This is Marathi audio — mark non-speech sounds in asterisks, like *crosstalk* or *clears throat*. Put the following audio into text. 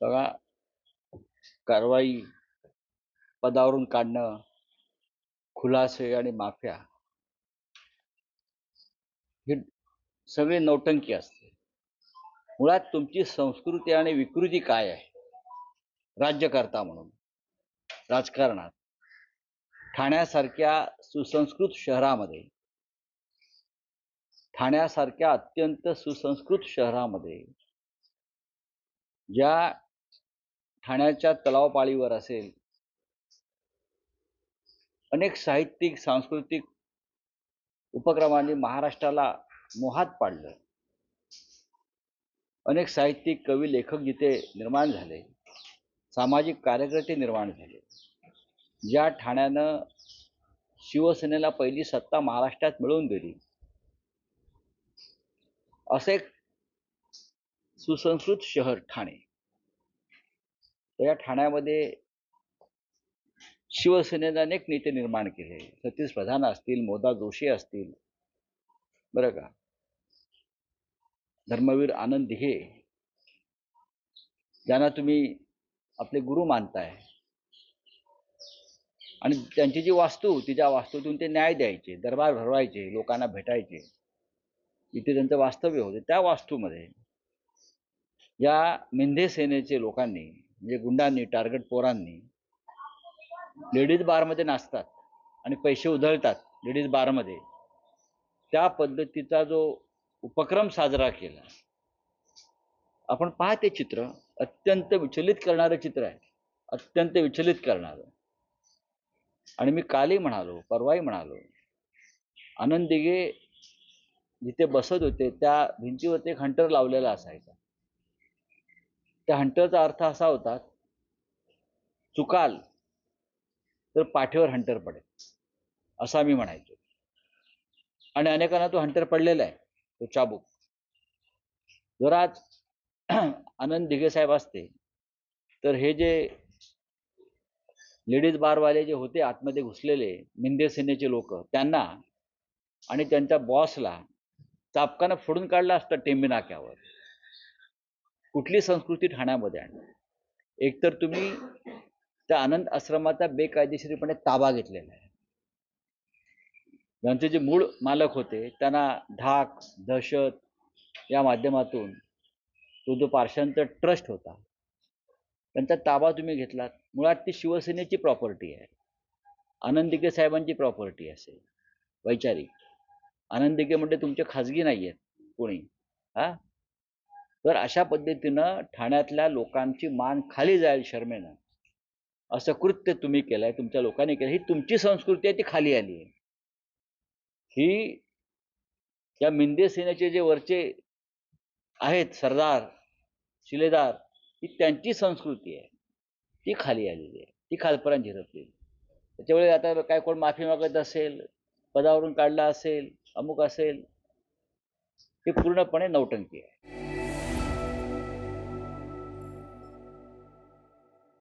सगळा कारवाई पदावरून काढणं खुलासे आणि माफ्या हे सगळे नौटंकी असते मुळात तुमची संस्कृती आणि विकृती काय आहे? राज्यकर्ता म्हणून राजकारणात ठाण्यासारख्या सुसंस्कृत शहरामध्ये ठाण्यासारख्या अत्यंत सुसंस्कृत शहरामध्ये ज्या ठाण्याच्या तलावपाळीवर असेल. अनेक साहित्यिक सांस्कृतिक उपक्रमांनी महाराष्ट्राला मोहात पाडलं. अनेक साहित्यिक कवी लेखक जिथे निर्माण झाले. सामाजिक कार्यकर्ते निर्माण झाले. ज्या ठाण्यानं शिवसेनेला पहिली सत्ता महाराष्ट्रात मिळवून दिली. असे सुसंस्कृत शहर ठाणे. त्या ठाण्यामध्ये शिवसेनेने अनेक नेते निर्माण केले. सतीश प्रधान असतील मोदा जोशी असतील. बरं का? धर्मवीर आनंद दिघे ज्यांना तुम्ही आपले गुरु मानताय. आणि त्यांची जी वास्तू तिच्या वास्तूतून ते न्याय द्यायचे दरबार भरवायचे लोकांना भेटायचे. इथे त्यांचं वास्तव्य होते. त्या वास्तूमध्ये या मेंढे सेनेचे लोकांनी म्हणजे गुंडांनी टार्गेट पोरांनी लेडीज बारमध्ये नाचतात आणि पैसे उधळतात लेडीज बारमध्ये. त्या पद्धतीचा जो उपक्रम साजरा केला आपण पाहते ते चित्र अत्यंत विचलित करणारं चित्र आहे. अत्यंत विचलित करणारं. आणि मी कालही म्हणालो परवाही म्हणालो आनंद दिघे जिथे बसत होते त्या भिंतीवरती एक हंटर लावलेला असायचा. त्या हंटरचा अर्थ असा होता चुकाल तर पाठीवर हंटर पडेल असा मी म्हणायचो. आणि अनेकांना तो हंटर पडलेला आहे तो चाबूक. जर आज *clears throat* आनंद दिघे साहेब असते तर हे जे लेडीज बारवाले जे होते आतमध्ये घुसलेले मिंदे सेनेचे लोक त्यांना आणि त्यांच्या बॉसला चापकानं फोडून काढलं असतं टेंबी नाक्यावर. कुठली संस्कृती ठाण्यामध्ये आणणार एकतर तुम्ही त्या आनंद आश्रमाचा बेकायदेशीरपणे ताबा घेतलेला आहे. ज्यांचे जे मूळ मालक होते त्यांना ढाक दहशत या माध्यमातून तो जो पार्शांचा ट्रस्ट होता त्यांचा ताबा तुम्ही घेतलात. मुळात ती शिवसेनेची प्रॉपर्टी आहे. आनंदिके साहेबांची प्रॉपर्टी असेल वैचारिक. आनंदिके म्हणजे तुमचे खाजगी नाही आहेत कोणी. हा? तर अशा पद्धतीनं ठाण्यातल्या लोकांची मान खाली जाईल शर्मेनं. असं कृत्य तुम्ही केलंय तुमच्या लोकांनी केलं ही तुमची संस्कृती आहे ती खाली आली आहे. ही या मिंदे सेनेचे जे वरचे आहेत सरदार शिलेदार ही त्यांची संस्कृती आहे. ती खाली आलेली आहे. ती खालपर्यंत झिरपली त्याच्यामुळे आता काय कोण माफी मागत असेल पदावरून काढला असेल अमुक असेल हे पूर्णपणे नौटंकी आहे.